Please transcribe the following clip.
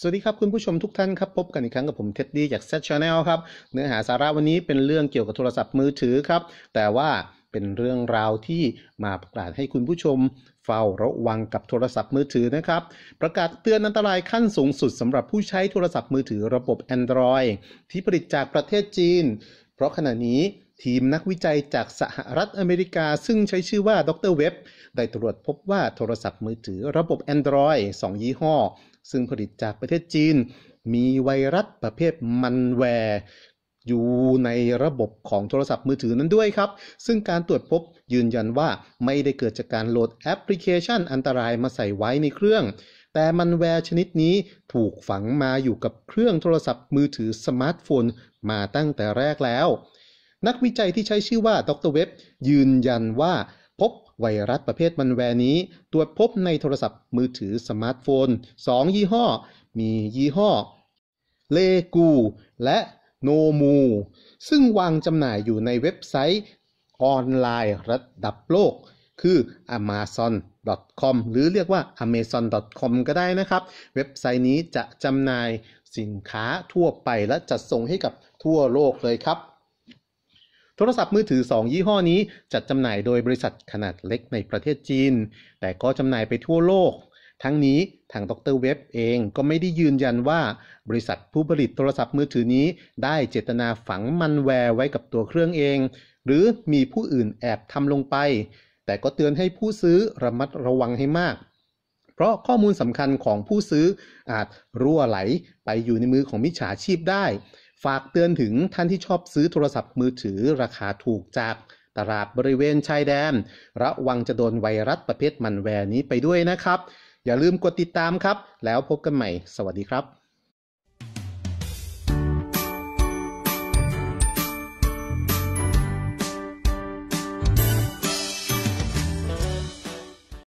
สวัสดีครับคุณผู้ชมทุกท่านครับ พบกันอีกครั้งกับผมเท็ดดี้จาก Set Channel ครับ เนื้อหาสาระวันนี้เป็นเรื่องเกี่ยวกับโทรศัพท์มือถือครับ แต่ว่าเป็นเรื่องราวที่มาประกาศให้คุณผู้ชมเฝ้าระวังกับโทรศัพท์มือถือนะครับ ประกาศเตือนอันตรายขั้นสูงสุดสำหรับผู้ใช้โทรศัพท์มือถือระบบ Android ที่ผลิตจากประเทศจีน เพราะขณะนี้ทีมนักวิจัยจากสหรัฐอเมริกา ซึ่งใช้ชื่อว่าดรเว็บได้ตรวจพบว่าโทรศัพท์มือถือระบบ Android 2 ยี่ห้อ ซึ่งผลิตจากประเทศจีน มีไวรัสประเภทมันแวร์อยู่ในระบบของโทรศัพท์มือถือนั้นด้วยครับ ซึ่งการตรวจพบยืนยันว่าไม่ได้เกิดจากการโหลดแอปพลิเคชันอันตรายมาใส่ไว้ในเครื่อง แต่มันแวร์ชนิดนี้ถูกฝังมาอยู่กับเครื่องโทรศัพท์มือถือสมาร์ทโฟนมาตั้งแต่แรกแล้ว นักวิจัยที่ใช้ชื่อว่าดรเว็บยืนยันว่าพบ ไวรัสประเภทมันแวร์นี้ ตรวจพบในโทรศัพท์มือถือสมาร์ทโฟน 2 ยี่ห้อ มียี่ห้อ เลกู และโนมู ซึ่งวางจำหน่ายอยู่ในเว็บไซต์ออนไลน์ระดับโลก คือ amazon.com หรือเรียกว่า amazon.com ก็ได้นะครับ เว็บไซต์นี้จะจำหน่ายสินค้าทั่วไปและจัดส่งให้กับทั่วโลกเลยครับ โทรศัพท์มือถือ 2 ยี่ห้อนี้จัดจำหน่ายโดยบริษัทขนาดเล็กในประเทศจีน แต่ก็จำหน่ายไปทั่วโลก ทั้งนี้ทางดรเว็บเองก็ไม่ได้ยืนยันว่า บริษัทผู้ผลิตโทรศัพท์มือถือนี้ ได้เจตนาฝังมันแวร์ไว้กับตัวเครื่องเอง หรือมีผู้อื่นแอบทำลงไป แต่ก็เตือนให้ผู้ซื้อระมัดระวังให้มาก เพราะข้อมูลสำคัญของผู้ซื้ออาจรั่วไหลไปอยู่ในมือของมิจฉาชีพได้ ฝากเตือนถึงท่านที่ชอบซื้อโทรศัพท์มือถือราคาถูกจากตลาดบริเวณชายแดน ระวังจะโดนไวรัสประเภทมันแวร์นี้ไปด้วยนะครับ อย่าลืมกดติดตามครับ แล้วพบกันใหม่ สวัสดีครับ